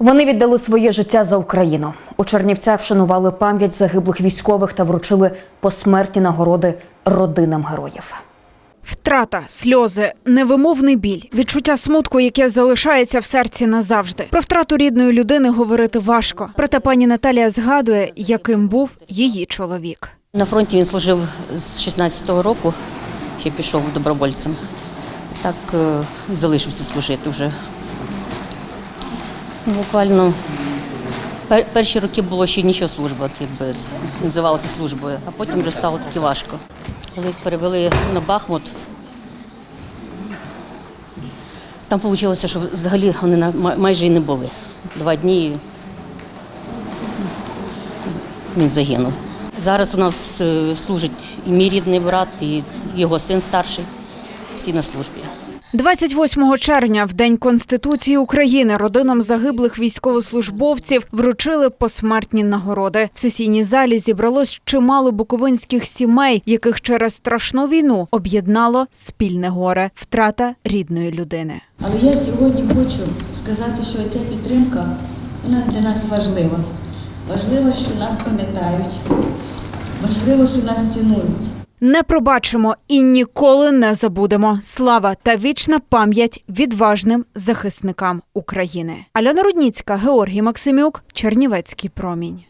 Вони віддали своє життя за Україну. У Чернівцях вшанували пам'ять загиблих військових та вручили посмертні нагороди родинам героїв. Втрата, сльози, невимовний біль, відчуття смутку, яке залишається в серці назавжди. Про втрату рідної людини говорити важко. Проте пані Наталія згадує, яким був її чоловік. На фронті він служив з 16-го року, ще пішов добровольцем. Так е, залишився служити вже. Буквально перші роки було ще нічого служба, якби це називалося службою, а потім вже стало таки важко. Коли їх перевели на Бахмут, там вийшло, що взагалі вони майже і не були. Два дні він загинув. Зараз у нас е, служить і мій рідний брат, і його син старший. Всі на службі. 28 червня, в день Конституції України, родинам загиблих військовослужбовців вручили посмертні нагороди. В сесійній залі зібралось чимало буковинських сімей, яких через страшну війну об'єднало спільне горе втрата рідної людини. Але я сьогодні хочу сказати, що ця підтримка вона для нас важлива. Важливо, що нас пам'ятають, важливо, що нас цінують. Не пробачимо і ніколи не забудемо. Слава та вічна пам'ять відважним захисникам України. Альона Рудніцька, Георгій Максимюк, Чернівецький промінь.